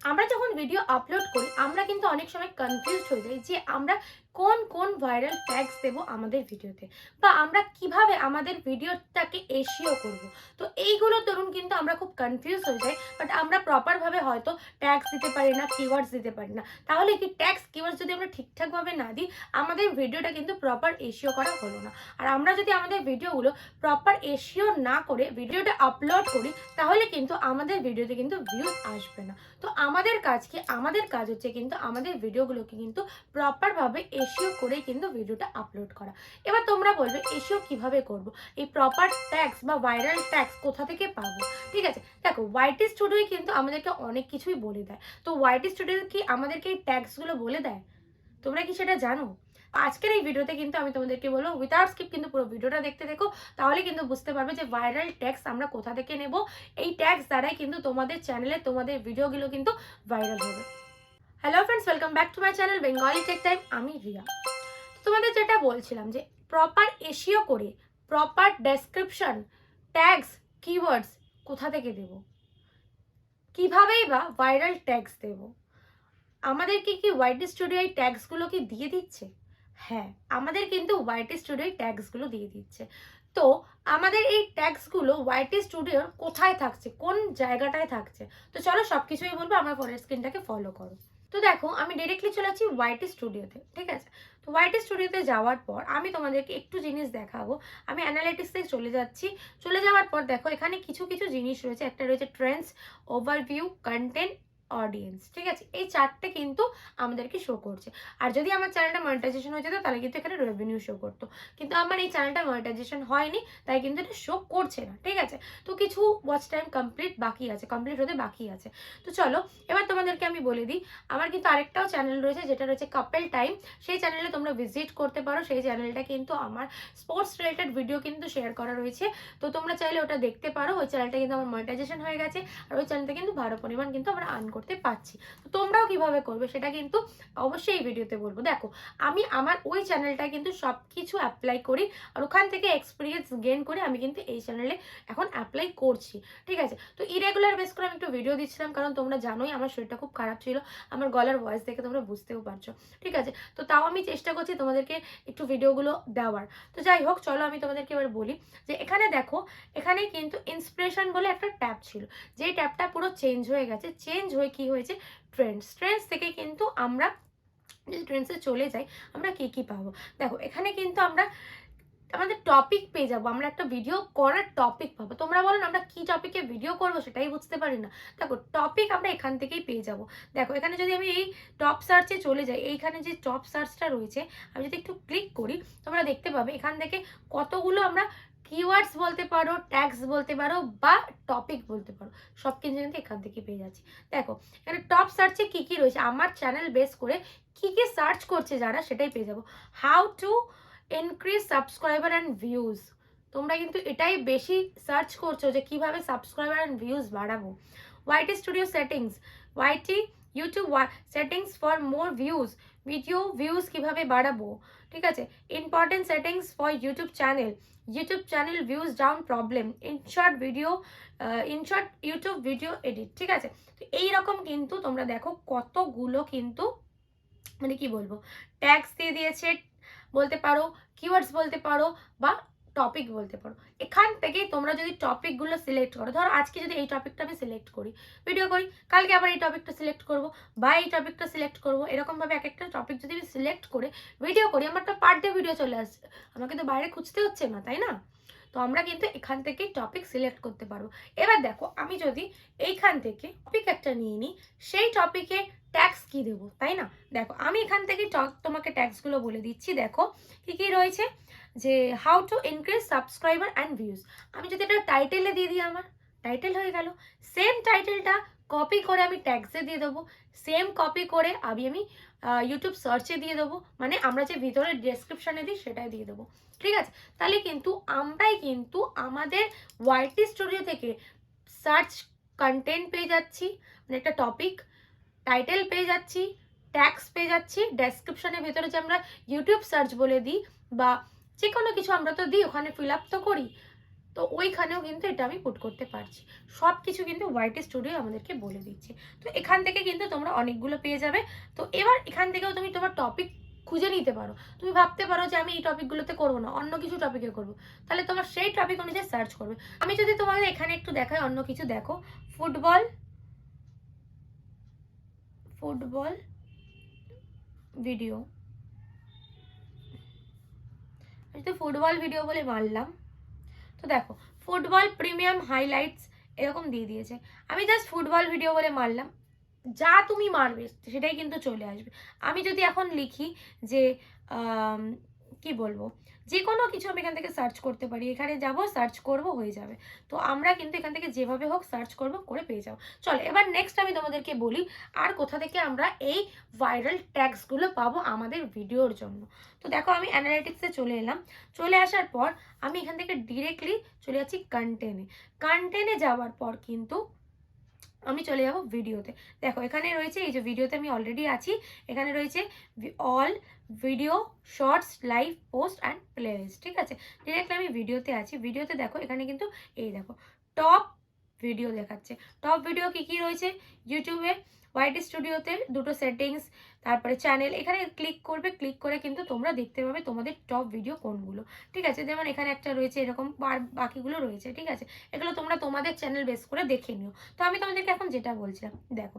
আমরা যখন video upload করি আমরা কিন্তু অনেক সময় কনফিউজ হয়ে যাই যে আমরা কোন কোন ভাইরাল ট্যাগস দেব আমাদের ভিডিওতে? বা আমরা কীভাবে আমাদের ভিডিওটাকে এশিও করব? তো এইগুলো ধরুন কিন্তু আমরা খুব কনফিউজ হয়ে যাই বাট আমরা প্রপারভাবে হয়তো ট্যাক্স দিতে পারি না কিওয়ার্ডস দিতে পারি না। তাহলে কি ট্যাক্স কিওয়ার্ডস যদি আমরা ঠিকঠাকভাবে না দিই, আমাদের ভিডিওটা কিন্তু প্রপার এশিও করা হলো না। আর আমরা যদি আমাদের ভিডিওগুলো প্রপার এশিও না করে ভিডিওটা আপলোড করি, তাহলে কিন্তু আমাদের ভিডিওতে কিন্তু ভিউজ আসবে না। তো আমাদের কাজ কি আমাদের কাজ হচ্ছে কিন্তু আমাদের ভিডিওগুলোকে কিন্তু প্রপারভাবে এশিও করে কিন্তু ভিডিওটা আপলোড করা। এবার তোমরা বলবে এশিও কীভাবে করব? এই প্রপার ট্যাক্স বা ভাইরাল ট্যাক্স কোথা থেকে পাবো? ঠিক আছে? দেখো ওয়াইটি স্টুডিওই কিন্তু আমাদেরকে অনেক কিছুই বলে দেয়। তো ওয়াইটি স্টুডিও কি আমাদেরকে এই ট্যাক্সগুলো বলে দেয়? তোমরা কি সেটা জানো? আজকের এই ভিডিওতে কিন্তু আমি তোমাদেরকে বলব উইথাউট স্কিপ কিন্তু পুরো ভিডিওটা দেখতে দেখো, তাহলে কিন্তু বুঝতে পারবে যে ভাইরাল ট্যাক্স আমরা কোথা থেকে নেব। এই ট্যাক্স দ্বারাই কিন্তু তোমাদের চ্যানেলে তোমাদের ভিডিওগুলো কিন্তু ভাইরাল হবে। Hello friends welcome back to my channel Bengali tech time আমি রিয়া। তোমাদের যেটা বলছিলাম যে প্রপার এশিও করে প্রপার ডেসক্রিপশন ট্যাগস কিওয়ার্ডস কোথা থেকে দেব? কিভাবেই বা ভাইরাল ট্যাগস দেব? আমাদেরকে কি ওয়াইটি স্টুডিও এই ট্যাগসগুলো কি দিয়ে দিচ্ছে? হ্যাঁ আমাদের কিন্তু ওয়াইটি স্টুডিও এই ট্যাগসগুলো দিয়ে দিচ্ছে। তো আমাদের এই ট্যাগসগুলো ওয়াইটি স্টুডিওর কোথায় থাকছে? কোন জায়গাটায় থাকছে? তো চলো সব কিছুই বলব, আমার পরের স্ক্রিনটাকে ফলো করো। তো দেখো, আমি ডিরেক্টলি চলে যাচ্ছি ওয়াইটি স্টুডিওতে ঠিক আছে? তো ওয়াইটি স্টুডিওতে যাওয়ার পর আমি তোমাদেরকে একটু জিনিস দেখাবো। আমি অ্যানালিটিক্সে চলে যাচ্ছি। চলে যাওয়ার পর দেখো, এখানে কিছু কিছু জিনিস রয়েছে। একটা রয়েছে ট্রেন্ডস ওভারভিউ কন্টেন্ট অডিয়েন্স ঠিক আছে? এই চারটে কিন্তু আমাদেরকে শো করছে। আর যদি আমার চ্যানেলটা মনিটাইজেশন হয়ে যেত, তাহলে কিন্তু এখানে রেভিনিউ শো করতো। কিন্তু আমার এই চ্যানেলটা মনিটাইজেশন হয়নি, তাই কিন্তু এটা শো করছে না, ঠিক আছে? তো কিছু ওয়াচ টাইম কমপ্লিট বাকি আছে কমপ্লিট হতে বাকি আছে। তো চলো, এবার তোমাদেরকে আমি বলে দিই, আমার কিন্তু আরেকটাও চ্যানেল রয়েছে, যেটা রয়েছে কাপেল টাইম সেই চ্যানেলে তোমরা ভিজিট করতে পারো, সেই চ্যানেলটা কিন্তু আমার স্পোর্টস রিলেটেড ভিডিও কিন্তু শেয়ার করা রয়েছে। তো তোমরা চাইলে ওটা দেখতে পারো, ওই চ্যানেলটা কিন্তু আমার মনিটাইজেশন হয়ে গেছে, আর ওই চ্যানেলটা কিন্তু ভালো পরিমাণ কিন্তু আমরা আর্ন করতে পারছি। তো তোমরাও কীভাবে করবে সেটা কিন্তু অবশ্যই এই ভিডিওতে বলব। দেখো, আমি আমার ওই চ্যানেলটা কিন্তু সব কিছু অ্যাপ্লাই করি আর ওখান থেকে এক্সপিরিয়েন্স গেন করে আমি কিন্তু এই চ্যানেলে এখন অ্যাপ্লাই করছি। ঠিক আছে? তো ইরেগুলার বেস করে আমি একটু ভিডিও দিচ্ছিলাম কারণ তোমরা জানোই আমার শরীরটা খুব খারাপ ছিল, আমার গলার ভয়েস দেখে তোমরা বুঝতেও পারছ। ঠিক আছে? তো তাও আমি চেষ্টা করছি তোমাদেরকে একটু ভিডিওগুলো দেওয়ার। তো যাই হোক, চলো আমি তোমাদেরকে এবার বলি যে এখানে দেখো, এখানে কিন্তু ইন্সপিরেশন বলে একটা ট্যাব ছিল। যেই ট্যাবটা পুরো চেঞ্জ হয়ে গেছে চেঞ্জ হয়ে কি হয়েছে? ট্রেন্ডস ট্রেন্ডস থেকে কিন্তু আমরা যদি ট্রেন্ডসে চলে যাই, আমরা কি কি পাবো? দেখো, এখানে কিন্তু আমরা আমাদের টপিক পেয়ে যাব। আমরা একটা ভিডিও করার টপিক পাবো। তোমরা বলো আমরা কি টপিকে ভিডিও করব সেটাই বুঝতে পারি না। দেখো টপিক আমরা এখান থেকেই পেয়ে যাব। দেখো, এখানে যদি আমি এই টপ সার্চে চলে যাই, এইখানে যে টপ সার্চটা রয়েছে, আমি যদি একটু ক্লিক করি, তোমরা দেখতে পাবে এখান থেকে কতগুলো আমরা কিওয়ার্ডস বলতে পারো ট্যাক্স বলতে পারো বা টপিক বলতে পারো, সব কিছু কিন্তু এখান থেকে পেয়ে যাচ্ছি। দেখো, এখানে টপ সার্চে কি কি রয়েছে? আমার চ্যানেল বেস করে কি কি সার্চ করছে যারা সেটাই পেয়ে যাব। How to increase subscriber and views তোমরা কিন্তু এটাই বেশি সার্চ করছ যে কীভাবে সাবস্ক্রাইবার অ্যান্ড ভিউজ বাড়াবো। YT studio settings YT YouTube settings for more views video views কীভাবে বাড়াবো? ঠিক আছে? Important settings for YouTube channel YouTube channel views down problem InShot video InShot YouTube video edit ঠিক আছে? তো এইরকম কিন্তু তোমরা দেখো কতগুলো কিন্তু মানে কি বলব ট্যাক্স দিয়ে দিয়েছে, বলতে পারো কিওয়ার্ডস বলতে পারো, বা টপিক বলতে পারো। এখান থেকে তোমরা যদি টপিকগুলো সিলেক্ট করো, ধরো আজকে যদি এই টপিকটা আমি সিলেক্ট করি ভিডিও করি, কালকে আবার এই টপিকটা সিলেক্ট করব, বা এই টপিকটা সিলেক্ট করব, এরকমভাবে এক একটা টপিক যদি আমি সিলেক্ট করে ভিডিও করি, আমার তো পার ডে ভিডিও চলে আসছে। আমাকে তো বাইরে খুঁজতে হচ্ছে না, তাই না? তো আমরা কিন্তু এখান থেকে টপিক সিলেক্ট করতে পারব। এবার দেখো, আমি যদি এইখান থেকে টপিক একটা নিয়ে নিই, সেই টপিকে ট্যাক্স কি দেবো, তাই না? দেখো, আমি এখান থেকে তোমাকে ট্যাক্সগুলো বলে দিচ্ছি। দেখো, কি কি রয়েছে? যে how to increase subscriber and views আমি যদি এটা টাইটেলে দিয়ে দিই আমার টাইটেল হয়ে গেল। সেম টাইটেলটা কপি করে আমি ট্যাক্সে দিয়ে দেবো। সেম কপি করে আমি আমি ইউটিউব সার্চে দিয়ে দেবো। মানে আমরা যে ভিতরে ডেসক্রিপশানে দিই সেটাই দিয়ে দেবো। ঠিক আছে? তাহলে কিন্তু আমরাই কিন্তু আমাদের ওয়াইটি স্টুডিও থেকে সার্চ কন্টেন্ট পেয়ে যাচ্ছি। মানে একটা টপিক টাইটেল পেয়ে যাচ্ছি ট্যাক্স পেয়ে যাচ্ছি। ডেসক্রিপশনের ভেতরে যে আমরা ইউটিউব সার্চ বলে দিই বা যে কোনো কিছু আমরা তো দিই, ওখানে ফিল আপ তো করি। তো ওইখানেও কিন্তু এটা আমি পুট করতে পারছি। সব কিছু কিন্তু হোয়াইট স্টুডিও আমাদেরকে বলে দিচ্ছে। তো এখান থেকে কিন্তু তোমরা অনেকগুলো পেয়ে যাবে। তো এবার এখান থেকেও তুমি তোমার টপিক খুঁজে নিতে পারো। তুমি ভাবতে পারো যে আমি এই টপিকগুলোতে করব না, অন্য কিছু টপিকে করব। তাহলে তোমার সেই টপিক অনুযায়ী সার্চ করবে। আমি যদি তোমাদের এখানে একটু দেখাই, অন্য কিছু দেখো। ফুটবল ফুটবল ভিডিও আমি তো ফুটবল ভিডিও বলে মারলাম তো দেখো ফুটবল প্রিমিয়াম হাইলাইটস এরকম দিয়ে দিয়েছে। আমি জাস্ট ফুটবল ভিডিও বলে মারলাম। যা তুমি মারবে, সেটাই কিন্তু চলে আসবে। আমি যদি এখন লিখি যে কি বলব? যে কোনো কিছু আমি এখান থেকে সার্চ করতে পারি। এখানে যাব সার্চ করব, হয়ে যাবে। তো আমরা কিন্তু এখান থেকে যেভাবে হোক সার্চ করব, করে পেয়ে যাব। চলো, এবার নেক্সট আমি তোমাদেরকে বলি, আর কোথা থেকে আমরা এই ভাইরাল ট্যাগসগুলো পাবো আমাদের ভিডিওর জন্য। তো দেখো, আমি অ্যানালিটিক্সে চলে এলাম। চলে আসার পর, আমি এখান থেকে ডিরেক্টলি চলে যাচ্ছি কন্টেনে কন্টেনে যাওয়ার পর কিন্তু আমি চলে যাব ভিডিওতে। দেখো, এখানে রয়েছে, এই যে ভিডিওতে আমি অলরেডি আছি, এখানে রয়েছে all video shorts live post and playlist ঠিক আছে? ডিরেক্টলি আমি ভিডিওতে আছি। ভিডিওতে দেখো, এখানে কিন্তু এই দেখো টপ ভিডিও দেখাচ্ছে। টপ ভিডিও কি কি রয়েছে? ইউটিউবে হোয়াইট স্টুডিওতে দুটো সেটিংস তারপরে চ্যানেল এখানে ক্লিক করবে ক্লিক করে কিন্তু তোমরা দেখতে পাবে তোমাদের টপ ভিডিও কোনগুলো। ঠিক আছে? যেমন এখানে একটা রয়েছে, এরকম আর বাকিগুলো রয়েছে, ঠিক আছে? এগুলো তোমরা তোমাদের চ্যানেল বেস করে দেখে নিও। তো আমি তোমাদেরকে এখন যেটা বলছিলাম, দেখো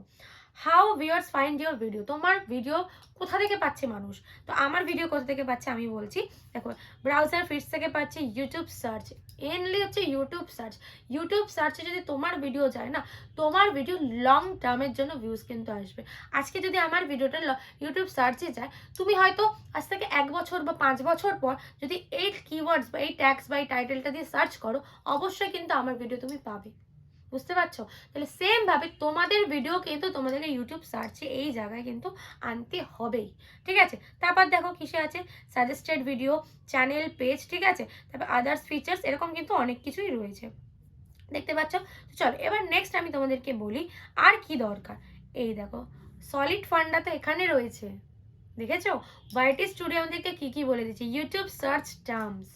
how viewers find your video তোমার ভিডিও কোথা থেকে পাচ্ছে মানুষ? তো আমার ভিডিও কোথা থেকে পাচ্ছে আমি বলছি। দেখো ব্রাউজার ফিডস থেকে পাচ্ছে ইউটিউব সার্চ এনলি হচ্ছে ইউটিউব সার্চ ইউটিউব সার্চে যদি তোমার ভিডিও যায় না, তোমার ভিডিও লং টার্মের জন্য ভিউজ কিন্তু আসবে। আজকে যদি আমার ভিডিওটা ইউটিউব সার্চে যায়, তুমি হয়তো আজ থেকে এক বছর বা পাঁচ বছর পর যদি এই কিওয়ার্ডস বা এই ট্যাক্স বা এই টাইটেলটা দিয়ে সার্চ করো, অবশ্যই কিন্তু আমার ভিডিও তুমি পাবে। বুঝতে পারছ? তাহলে সেম ভাবে তোমাদের ভিডিও কিন্তু তোমাদেরকে ইউটিউব সার্চে এই জায়গায় কিন্তু আনতে হবেই। ঠিক আছে? তারপর দেখো কিসে আছে? সাজেস্টেড ভিডিও চ্যানেল পেজ ঠিক আছে? তারপর আদার্স ফিচার্স এরকম কিন্তু অনেক কিছুই রয়েছে। দেখতে পাচ্ছ? তো চলো, এবার নেক্সট আমি তোমাদেরকে বলি আর কি দরকার। এই দেখো সলিড ফান্ডা তো এখানে রয়েছে। দেখেছ? হোয়াইটি স্টুডিও আমাদেরকে কী কী বলে দিচ্ছে? ইউটিউব সার্চ টার্মস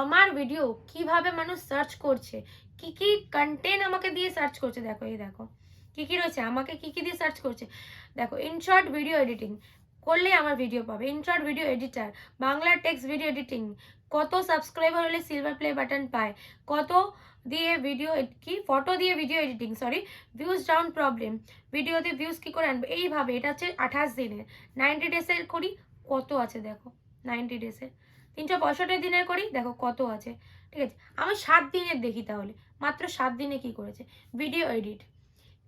আমার ভিডিও কীভাবে মানুষ সার্চ করছে? কি কি কন্টেন্ট আমাকে দিয়ে সার্চ করছে? দেখো, এই দেখো। কি কি রয়েছে? আমাকে কি কি দিয়ে সার্চ করছে? দেখো ইনশর্ট ভিডিও এডিটিং করলে আমার ভিডিও পাবে। InShot video editor Bangla text video editing কত সাবস্ক্রাইবার হলে সিলভার প্লে বাটন পায়? কত দিয়ে ভিডিও কি? ফটো দিয়ে video editing sorry views down problem ভিডিওতে ভিউজ কি করে আনবে? এইভাবে। এটা হচ্ছে আঠাশ দিনের। নাইনটি ডেজের করি। কত আছে দেখো? নাইনটি ডেজের তিনশো পঁয়ষট্টি দিনের করি। দেখো, কত আছে। ঠিক আছে? আমি সাত দিনের দেখি তাহলে। মাত্র সাত দিনে কি করেছে? ভিডিও এডিট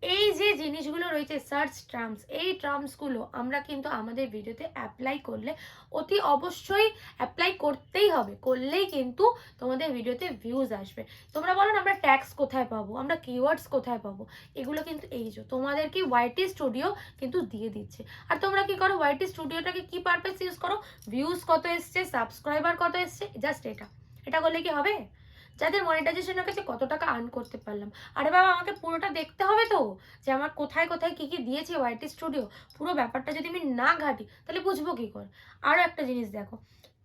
এই যে জিনিসগুলো রয়েছে সার্চ টার্মস এই টার্মসগুলো আমরা কিন্তু আমাদের ভিডিওতে অ্যাপ্লাই করলে অতি অবশ্যই অ্যাপ্লাই করতেই হবে। করলেই কিন্তু তোমাদের ভিডিওতে ভিউজ আসবে। তোমরা বলো আমরা ট্যাক্স কোথায় পাবো? আমরা কিওয়ার্ডস কোথায় পাবো? এগুলো কিন্তু এই যে, তোমাদেরকে ওয়াইটি স্টুডিও কিন্তু দিয়ে দিচ্ছে। আর তোমরা কি করো? ওয়াইটি স্টুডিওটাকে কি পারপাস ইউজ করো? ভিউজ কত এসছে? সাবস্ক্রাইবার কত এসছে? জাস্ট এটা। এটা করলে কি হবে? যাদের মনিটাইজেশনের কাছে কত টাকা আর্ন করতে পারলাম। আরে বাবা, আমাকে পুরোটা দেখতে হবে তো? যে আমার কোথায় কোথায় কি কি দিয়েছে ওয়াইটি স্টুডিও পুরো ব্যাপারটা যদি আমি না ঘাটি, তাহলে বুঝব কি করে? আরও একটা জিনিস দেখো।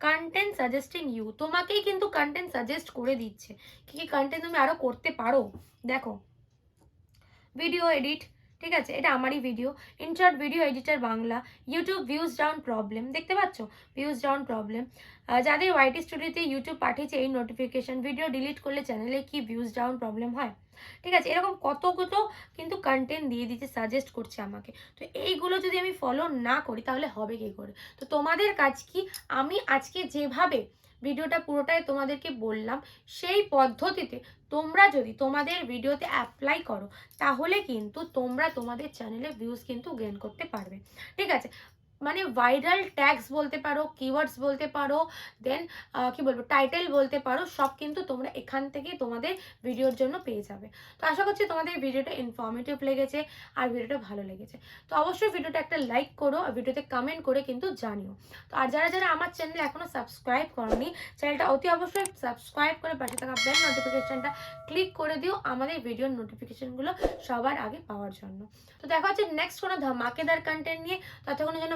কন্টেন্ট সাজেস্টিং ইউ তোমাকেই কিন্তু কন্টেন্ট সাজেস্ট করে দিচ্ছে। কি কি কন্টেন্ট তুমি আরও করতে পারো? দেখো ভিডিও এডিট ঠিক আছে? এটা আমারই video InShot video editor Bangla. YouTube views down problem দেখতে পাচ্ছ? ভিউজ ডাউন প্রবলেম যাদের ওয়াইটি স্টুডিওতে ইউটিউব পাঠিয়েছে এই নোটিফিকেশন ভিডিও ডিলিট করলে চ্যানেলে কি ভিউজ ডাউন প্রবলেম হয়? ঠিক আছে? এরকম কতগুলো কিন্তু কন্টেন্ট দিয়ে দিচ্ছে সাজেস্ট করছে আমাকে। তো এইগুলো যদি আমি ফলো না করি, তাহলে হবে কী করে? তো তোমাদের কাজ কি? আমি আজকে যেভাবে ভিডিওটা পুরোটাই তোমাদেরকে বললাম, সেই পদ্ধতিতে তোমরা যদি তোমাদের ভিডিওতে অ্যাপ্লাই করো, তাহলে কিন্তু তোমরা তোমাদের চ্যানেলে ভিউজ কিন্তু গেন করতে পারবে। ঠিক আছে? মানে ভাইরাল ট্যাগস বলতে পারো কিওয়ার্ডস বলতে পারো দেন কি বলব টাইটেল বলতে পারো, সব কিন্তু তোমরা এখান থেকে তোমাদের ভিডিওর জন্য পেয়ে যাবে। তো আশা করছি তোমাদের ভিডিওটা ইনফর্মেটিভ লেগেছে আর ভিডিওটা ভালো লেগেছে। তো অবশ্যই ভিডিওটা একটা লাইক করো ভিডিওতে কমেন্ট করে কিন্তু জানিও। তো আর যারা যারা আমার চ্যানেল এখনও সাবস্ক্রাইব করনি চ্যানেলটা অতি অবশ্যই সাবস্ক্রাইব করে পাশে থাকা বেল নোটিফিকেশনটা ক্লিক করে দিও, আমাদের ভিডিওর নোটিফিকেশনগুলো সবার আগে পাওয়ার জন্য। তো দেখা হচ্ছে নেক্সট কোনো ধামাকেদার কন্টেন্ট নিয়ে। ততক্ষণের জন্য